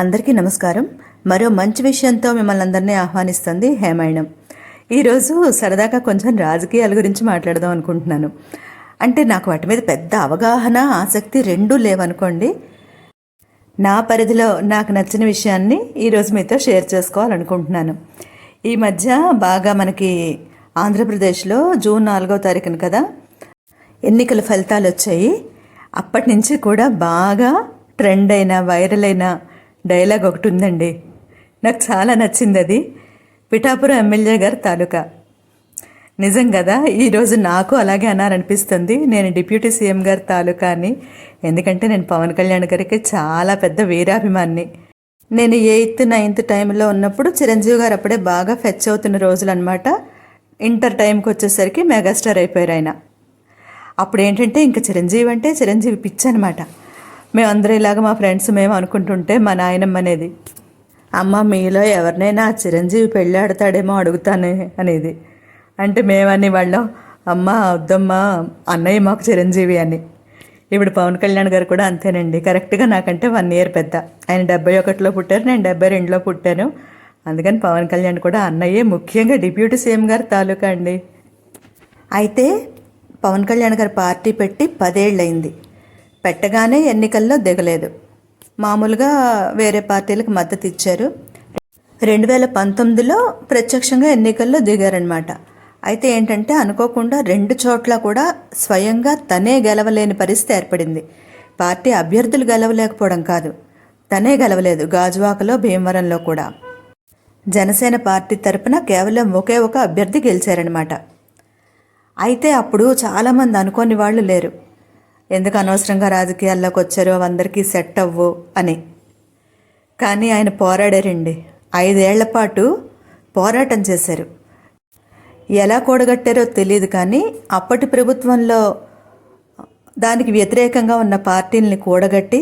అందరికీ నమస్కారం. మరో మంచి విషయంతో మిమ్మల్ని అందరినీ ఆహ్వానిస్తుంది హేమాయణం ఈరోజు సరదాగా కొంచెం రాజకీయాల గురించి మాట్లాడదాం అనుకుంటున్నాను. అంటే నాకు వాటి మీద పెద్ద అవగాహన ఆసక్తి రెండూ లేవనుకోండి. నా పరిధిలో నాకు నచ్చిన విషయాన్ని ఈరోజు మీతో షేర్ చేసుకోవాలనుకుంటున్నాను. ఈ మధ్య బాగా మనకి ఆంధ్రప్రదేశ్లో జూన్ నాలుగో తారీఖున కదా ఎన్నికల ఫలితాలు వచ్చాయి అప్పటి నుంచి కూడా బాగా ట్రెండ్ అయిన వైరల్ అయిన డైలాగ్ ఒకటి ఉందండి. నాకు చాలా నచ్చింది అది పిఠాపురం ఎమ్మెల్యే గారి తాలూకా. నిజం కదా ఈరోజు నాకు అలాగే అనాలనిపిస్తుంది. నేను డిప్యూటీ సీఎం గారి తాలూకా అని ఎందుకంటే నేను పవన్ కళ్యాణ్ గారికి చాలా పెద్ద వీరాభిమాన్ని. నేను ఎయిత్ నైన్త్ టైంలో ఉన్నప్పుడు చిరంజీవి గారు అప్పుడే బాగా ఫెచ్ అవుతున్న రోజులు అనమాట ఇంటర్ టైంకి వచ్చేసరికి మెగాస్టార్ అయిపోయారు ఆయన. అప్పుడు ఏంటంటే ఇంకా చిరంజీవి అంటే చిరంజీవి పిచ్చి అనమాట మేమందరం ఇలాగ మా ఫ్రెండ్స్ మేము అనుకుంటుంటే మా నాయనమ్మ అనేది అమ్మ మీలో ఎవరినైనా ఆ చిరంజీవి పెళ్ళాడతాడేమో అడుగుతానే అనేది. అంటే మేమని వాళ్ళం అమ్మ వద్దమ్మా అన్నయ్య మాకు చిరంజీవి అని. ఇప్పుడు పవన్ కళ్యాణ్ గారు కూడా అంతేనండి. కరెక్ట్గా నాకంటే వన్ ఇయర్ పెద్ద. ఆయన డెబ్బై ఒకటిలో పుట్టారు నేను డెబ్బై రెండులో పుట్టాను. అందుకని పవన్ కళ్యాణ్ కూడా అన్నయ్యే ముఖ్యంగా డిప్యూటీ సీఎం గారు తాలూకా అండి. అయితే పవన్ కళ్యాణ్ గారు పార్టీ పెట్టి పదేళ్ళయింది. పెట్టగానే ఎన్నికల్లో దిగలేదు. మామూలుగా వేరే పార్టీలకు మద్దతు ఇచ్చారు. రెండు వేల పంతొమ్మిదిలో ప్రత్యక్షంగా ఎన్నికల్లో దిగారనమాట అయితే ఏంటంటే అనుకోకుండా రెండు చోట్ల కూడా స్వయంగా తనే గెలవలేని పరిస్థితి ఏర్పడింది. పార్టీ అభ్యర్థులు గెలవలేకపోవడం కాదు. తనే గెలవలేదు గాజువాకలో భీమవరంలో కూడా. జనసేన పార్టీ తరపున కేవలం ఒకే ఒక అభ్యర్థి గెలిచారనమాట అయితే అప్పుడు చాలామంది అనుకోని వాళ్ళు లేరు. ఎందుకు అనవసరంగా రాజకీయాల్లోకి వచ్చారో అందరికీ సెట్ అవ్వు అని. కానీ ఆయన పోరాడారండి. ఐదేళ్ళ పాటు పోరాటం చేశారు. ఎలా కూడగట్టారో తెలియదు కానీ అప్పటి ప్రభుత్వంలో దానికి వ్యతిరేకంగా ఉన్న పార్టీల్ని కూడగట్టి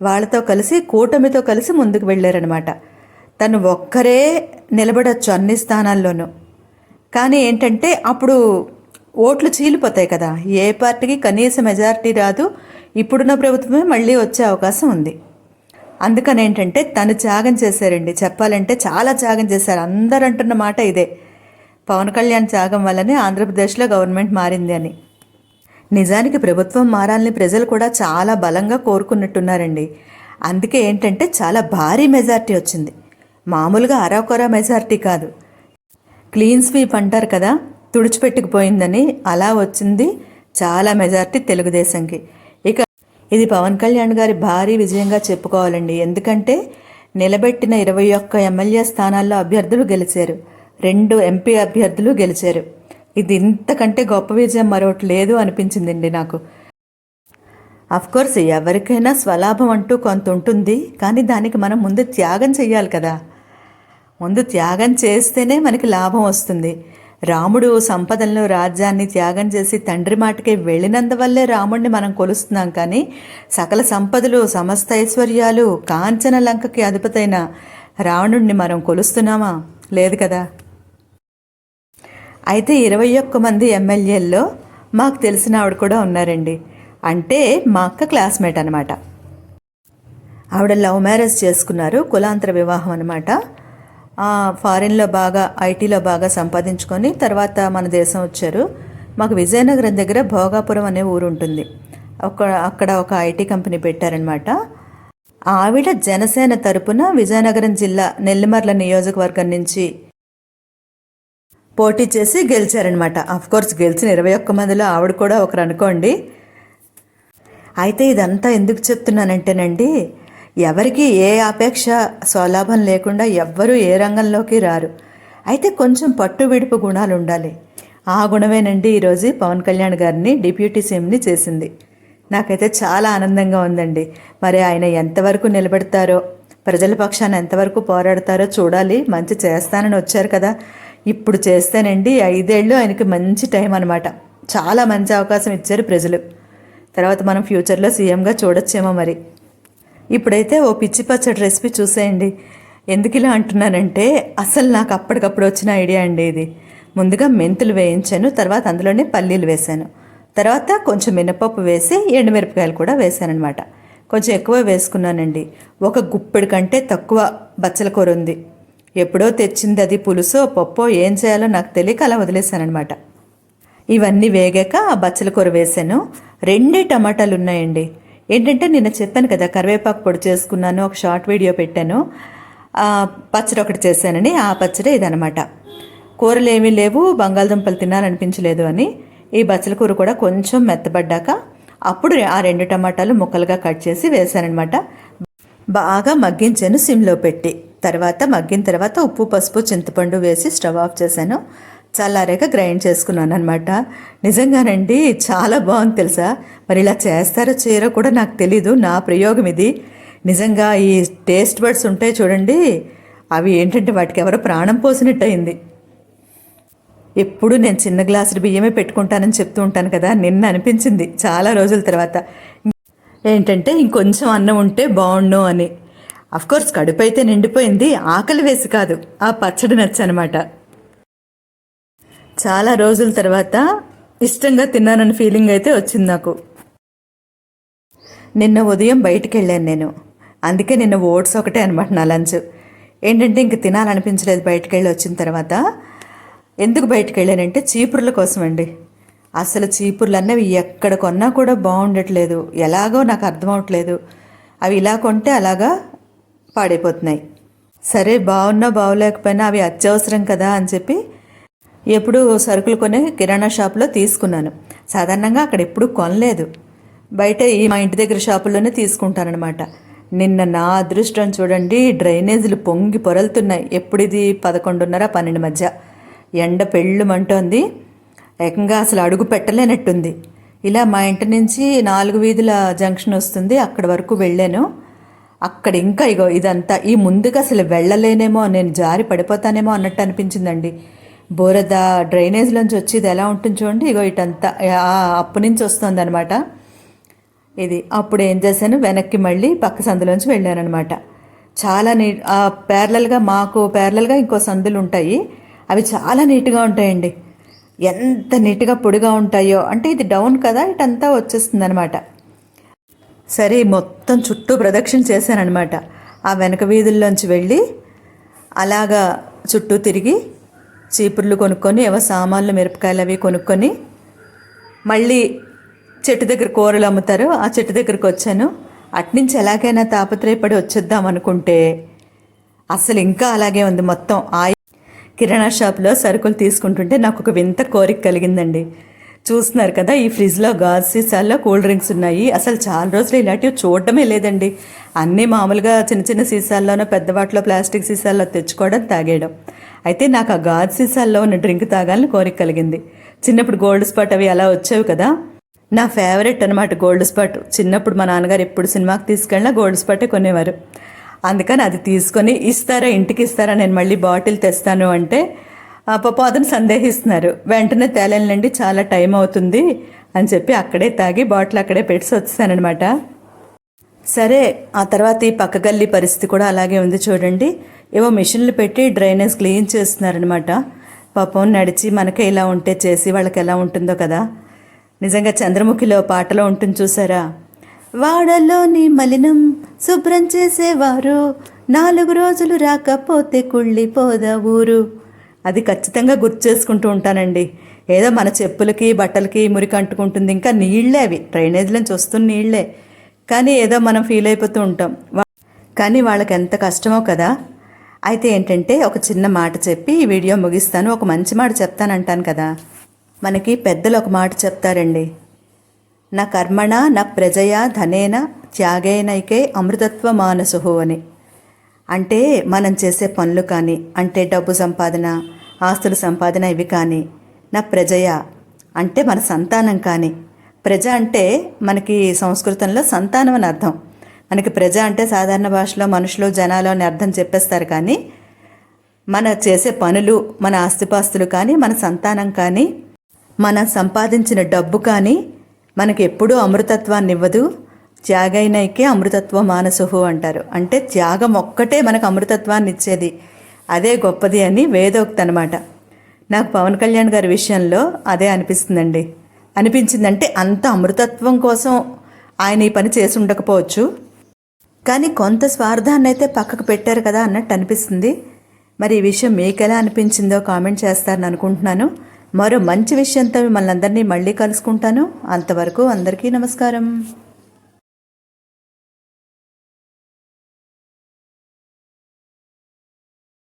వాళ్ళతో కలిసి కూటమితో కలిసి ముందుకు వెళ్ళారనమాట తను ఒక్కరే నిలబడచ్చు అన్ని స్థానాల్లోనూ. కానీ ఏంటంటే అప్పుడు ఓట్లు చీలిపోతాయి కదా. ఏ పార్టీకి కనీస మెజారిటీ రాదు. ఇప్పుడున్న ప్రభుత్వమే మళ్ళీ వచ్చే అవకాశం ఉంది. అందుకని ఏంటంటే తను త్యాగం చేశారండి. చెప్పాలంటే చాలా త్యాగం చేశారు. అందరు అంటున్న మాట ఇదే. పవన్ కళ్యాణ్ త్యాగం వల్లనే ఆంధ్రప్రదేశ్లో గవర్నమెంట్ మారింది అని. నిజానికి ప్రభుత్వం మారాలని ప్రజలు కూడా చాలా బలంగా కోరుకున్నట్టున్నారండి. అందుకే ఏంటంటే చాలా భారీ మెజారిటీ వచ్చింది. మామూలుగా అరాకొరా మెజారిటీ కాదు. క్లీన్ స్వీప్ అంటారు కదా. తుడిచిపెట్టుకుపోయిందని అలా వచ్చింది చాలా మెజార్టీ తెలుగుదేశంకి. ఇక ఇది పవన్ కళ్యాణ్ గారి భారీ విజయంగా చెప్పుకోవాలండి. ఎందుకంటే నిలబెట్టిన ఇరవై ఒక్క ఎమ్మెల్యే స్థానాల్లో అభ్యర్థులు గెలిచారు. రెండు ఎంపీ అభ్యర్థులు గెలిచారు. ఇది ఇంతకంటే గొప్ప విజయం మరొకటి లేదు అనిపించిందండి నాకు. కోర్స్ ఎవరికైనా స్వలాభం అంటూ కొంత ఉంటుంది. కానీ దానికి మనం ముందు త్యాగం చేయాలి కదా. ముందు త్యాగం చేస్తేనే మనకి లాభం వస్తుంది. రాముడు సంపదలను రాజ్యాన్ని త్యాగం చేసి తండ్రి మాటకే వెళ్ళినందువల్లే రాముడిని మనం కొలుస్తున్నాం కానీ సకల సంపదలు సమస్త ఐశ్వర్యాలు కాంచన లంకకి అధిపతైన రావణుడిని మనం కొలుస్తున్నామా? లేదు కదా. అయితే ఇరవై ఒక్క మంది ఎమ్మెల్యేల్లో మాకు తెలిసిన ఆవిడ కూడా ఉన్నారండి. అంటే మా అక్క క్లాస్మేట్ అనమాట ఆవిడ లవ్ మ్యారేజ్ చేసుకున్నారు కులాంతర వివాహం అనమాట ఫారిన్లో బాగా ఐటీలో బాగా సంపాదించుకొని తర్వాత మన దేశం వచ్చారు. మాకు విజయనగరం దగ్గర భోగాపురం అనే ఊరు ఉంటుంది. ఒక అక్కడ ఒక ఐటీ కంపెనీ పెట్టారనమాట ఆవిడ జనసేన తరపున విజయనగరం జిల్లా నెల్లిమర్ల నియోజకవర్గం నుంచి పోటీ చేసి గెలిచారనమాట కోర్స్ గెలిచిన ఇరవై ఒక్క మందిలో ఆవిడ కూడా ఒకరు అనుకోండి. అయితే ఇదంతా ఎందుకు చెప్తున్నానంటేనండి ఎవరికి ఏ అపేక్ష స్వలాభం లేకుండా ఎవ్వరూ ఏ రంగంలోకి రారు. అయితే కొంచెం పట్టు విడుపు గుణాలు ఉండాలి. ఆ గుణమేనండి ఈరోజు పవన్ కళ్యాణ్ గారిని డిప్యూటీ సీఎంని చేసింది. నాకైతే చాలా ఆనందంగా ఉందండి. మరి ఆయన ఎంతవరకు నిలబెడతారో ప్రజల పక్షాన ఎంతవరకు పోరాడతారో చూడాలి. మంచి చేస్తానని వచ్చారు కదా. ఇప్పుడు చేస్తేనండి ఐదేళ్ళు ఆయనకి మంచి టైం అనమాట చాలా మంచి అవకాశం ఇచ్చారు ప్రజలు. తర్వాత మనం ఫ్యూచర్లో సీఎంగా చూడొచ్చేమో మరి. ఇప్పుడైతే ఓ పిచ్చి పచ్చడి రెసిపీ చూసేయండి. ఎందుకు ఇలా అంటున్నానంటే అసలు నాకు అప్పటికప్పుడు వచ్చిన ఐడియా అండి ఇది. ముందుగా మెంతులు వేయించాను తర్వాత అందులోనే పల్లీలు వేశాను. తర్వాత కొంచెం మినపప్పు వేసి ఎండుమిరపకాయలు కూడా వేశానమాట కొంచెం ఎక్కువ వేసుకున్నానండి. ఒక గుప్పెడు కంటే తక్కువ బచ్చల కూర ఉంది. ఎప్పుడో తెచ్చింది అది పులుసో పప్పో ఏం చేయాలో నాకు తెలియక అలా వదిలేశానమాట ఇవన్నీ వేగాక ఆ బచ్చల కూర వేసాను రెండే టమాటాలు ఉన్నాయండి ఏంటంటే నిన్న చెప్పాను కదా కరివేపాకు పొడి చేసుకున్నాను ఒక షార్ట్ వీడియో పెట్టాను. పచ్చడి ఒకటి చేశానని ఆ పచ్చడి ఇదనమాట కూరలు ఏమీ లేవు బంగాళదుంపలు తినాలనిపించలేదు అని. ఈ బచ్చల కూర కూడా కొంచెం మెత్తబడ్డాక అప్పుడు ఆ రెండు టమాటాలు ముక్కలుగా కట్ చేసి వేశానమాట బాగా మగ్గించాను సిమ్లో పెట్టి. తర్వాత మగ్గిన తర్వాత ఉప్పు పసుపు చింతపండు వేసి స్టవ్ ఆఫ్ చేశాను. చల్లారాక గ్రైండ్ చేసుకున్నాను అనమాట నిజంగానండి చాలా బాగుంది తెలుసా? మరి ఇలా చేస్తారో చేయరో కూడా నాకు తెలీదు నా ప్రయోగం ఇది. నిజంగా ఈ టేస్ట్ బర్డ్స్ ఉంటాయి చూడండి అవి ఏంటంటే వాటికి ఎవరో ప్రాణం పోసినట్టు అయింది ఎప్పుడు నేను చిన్న గ్లాసులు బియ్యమే పెట్టుకుంటానని చెప్తూ ఉంటాను కదా నిన్న అనిపించింది చాలా రోజుల తర్వాత. ఏంటంటే ఇంకొంచెం అన్నం ఉంటే బాగుండు అని. అఫ్కోర్స్ కడుపు అయితే నిండిపోయింది ఆకలి వేసి కాదు ఆ పచ్చడి నచ్చనమాట. చాలా రోజుల తర్వాత ఇష్టంగా తిన్నానన్న ఫీలింగ్ అయితే వచ్చింది నాకు. నిన్న ఉదయం బయటికి వెళ్ళాను నేను. అందుకే నిన్న ఓట్స్ ఒకటే అనమాట నా లంచ్. ఏంటంటే ఇంక తినాలనిపించలేదు బయటికి వెళ్ళి వచ్చిన తర్వాత. ఎందుకు బయటికి వెళ్ళానంటే చీపుర్ల కోసం అండి. అసలు చీపుర్లు అన్నవి ఎక్కడ కొన్నా కూడా బాగుండట్లేదు. ఎలాగో నాకు అర్థం అవట్లేదు. అవి ఇలా కొంటే అలాగా పాడైపోతున్నాయి. సరే బాగున్నా బాగోలేకపోయినా అవి అత్యవసరం కదా అని చెప్పి ఎప్పుడు సరుకులు కొనే కిరాణా షాప్లో తీసుకున్నాను. సాధారణంగా అక్కడ ఎప్పుడు కొనలేదు. బయట ఈ మా ఇంటి దగ్గర షాపుల్లోనే తీసుకుంటానమాట నిన్న నా అదృష్టం చూడండి డ్రైనేజీలు పొంగి పొరలుతున్నాయి. ఎప్పుడు ఇది? పదకొండున్నర పన్నెండు మధ్య. ఎండ పెళ్ళుమంటోంది. ఏకంగా అసలు అడుగు పెట్టలేనట్టుంది. ఇలా మా ఇంటి నుంచి నాలుగు వీధుల జంక్షన్ వస్తుంది. అక్కడి వరకు వెళ్ళాను. అక్కడ ఇంకా ఇగో ఇదంతా. ఈ ముందుగా అసలు వెళ్ళలేనేమో నేను జారి పడిపోతానేమో అన్నట్టు అనిపించిందండి. బోరద డ్రైనేజ్లోంచి వచ్చి ఇది ఎలా ఉంటుంది చూడండి? ఇగో ఇటంతా అప్పు నుంచి వస్తుంది అనమాట ఇది అప్పుడు ఏం చేశాను? వెనక్కి మళ్ళీ పక్క సందులోంచి వెళ్ళానమాట చాలా నీ ఆ ప్యారలల్గా మాకు ప్యారలల్గా ఇంకో సందులు ఉంటాయి. అవి చాలా నీట్గా ఉంటాయండి. ఎంత నీట్గా పొడిగా ఉంటాయో. అంటే ఇది డౌన్ కదా ఇటంతా వచ్చేస్తుంది అనమాట సరే మొత్తం చుట్టూ ప్రదక్షిణ చేశానమాట ఆ వెనక వీధుల్లోంచి వెళ్ళి అలాగా చుట్టూ తిరిగి చీపుర్లు కొనుక్కొని ఏవో సామాన్లు మిరపకాయలు అవి కొనుక్కొని మళ్ళీ చెట్టు దగ్గర కూరలు అమ్ముతారు. ఆ చెట్టు దగ్గరికి వచ్చాను. అట్నుంచి ఎలాగైనా తాపత్రయపడి వచ్చేద్దాం అనుకుంటే అసలు ఇంకా అలాగే ఉంది మొత్తం. ఆ కిరాణా షాప్లో సరుకులు తీసుకుంటుంటే నాకు ఒక వింత కోరిక కలిగిందండి. చూస్తున్నారు కదా ఈ ఫ్రిడ్జ్లో గాజు సీసాల్లో కూల్ డ్రింక్స్ ఉన్నాయి. అసలు చాలా రోజులు ఇలాంటివి చూడటమే లేదండి. అన్నీ మామూలుగా చిన్న చిన్న సీసాల్లోనో పెద్ద వాటిలో ప్లాస్టిక్ సీసాల్లో తెచ్చుకోవడం తాగేయడం. అయితే నాకు ఆ గాజు సీసాల్లో ఉన్న డ్రింక్ తాగాలని కోరిక కలిగింది. చిన్నప్పుడు గోల్డ్ స్పాట్ అవి అలా వచ్చేవి కదా. నా ఫేవరెట్ అనమాట గోల్డ్ స్పాట్. చిన్నప్పుడు మా నాన్నగారు ఎప్పుడు సినిమాకి తీసుకెళ్ళినా గోల్డ్ స్పాటే కొనేవారు. అందుకని అది తీసుకొని ఇస్తారా ఇంటికి ఇస్తారా నేను మళ్ళీ బాటిల్ తెస్తాను అంటే పాప అతను సందేహిస్తున్నారు. వెంటనే తేలేనండి చాలా టైం అవుతుంది అని చెప్పి అక్కడే తాగి బాటిల్ అక్కడే పెట్టి వచ్చేసానమాట సరే ఆ తర్వాత ఈ పక్క గల్లీ పరిస్థితి కూడా అలాగే ఉంది చూడండి. ఏవో మిషన్లు పెట్టి డ్రైనేజ్ క్లీన్ చేస్తున్నారనమాట పాపం నడిచి మనకే ఇలా ఉంటే చేసి వాళ్ళకి ఎలా ఉంటుందో కదా. నిజంగా చంద్రముఖిలో పాటలో ఉంటుంది చూసారా? వాడలోని మలినం శుభ్రం చేసేవారు నాలుగు రోజులు రాకపోతే కుళ్ళిపోదా ఊరు. అది ఖచ్చితంగా గుర్తు చేసుకుంటూ ఉంటానండి. ఏదో మన చెప్పులకి బట్టలకి మురికి అంటుకుంటుంది. ఇంకా నీళ్ళే అవి. డ్రైనేజ్లోంచి చూస్తున్న నీళ్ళే కానీ ఏదో మనం ఫీల్ అయిపోతూ ఉంటాం. కానీ వాళ్ళకి ఎంత కష్టమో కదా. అయితే ఏంటంటే ఒక చిన్న మాట చెప్పి ఈ వీడియో ముగిస్తాను. ఒక మంచి మాట చెప్తానంటాను కదా. మనకి పెద్దలు ఒక మాట చెప్తారండి. నా కర్మణ నా ప్రజయ ధనేన త్యాగేనైకే అమృతత్వ మానసుహు అని. అంటే మనం చేసే పనులు కానీ అంటే డబ్బు సంపాదన ఆస్తుల సంపాదన ఇవి కానీ నా ప్రజయ? అంటే మన సంతానం కానీ. ప్రజ అంటే మనకి సంస్కృతంలో సంతానం అని అర్థం. మనకి ప్రజ అంటే సాధారణ భాషలో మనుషులు జనాలు అని అర్థం చెప్పేస్తారు కానీ మన చేసే పనులు మన ఆస్తిపాస్తులు కానీ మన సంతానం కానీ మనం సంపాదించిన డబ్బు కానీ మనకి ఎప్పుడూ అమృతత్వాన్ని ఇవ్వదు. త్యాగైనైకే అమృతత్వ మానసుహు అంటారు. అంటే త్యాగం ఒక్కటే మనకు అమృతత్వాన్ని ఇచ్చేది. అదే గొప్పది అని వేదోక్తి అనమాట నాకు పవన్ కళ్యాణ్ గారి విషయంలో అదే అనిపిస్తుందండి. అనిపించిందంటే అంత అమృతత్వం కోసం ఆయన ఈ పని చేసి ఉండకపోవచ్చు. కానీ కొంత స్వార్థాన్ని అయితే పక్కకు పెట్టారు కదా అన్నట్టు అనిపిస్తుంది. మరి ఈ విషయం మీకు ఎలా అనిపించిందో కామెంట్ చేస్తారని అనుకుంటున్నాను. మరో మంచి విషయంతో మిమ్మల్ని అందరినీ మళ్ళీ కలుసుకుంటాను. అంతవరకు అందరికీ నమస్కారం.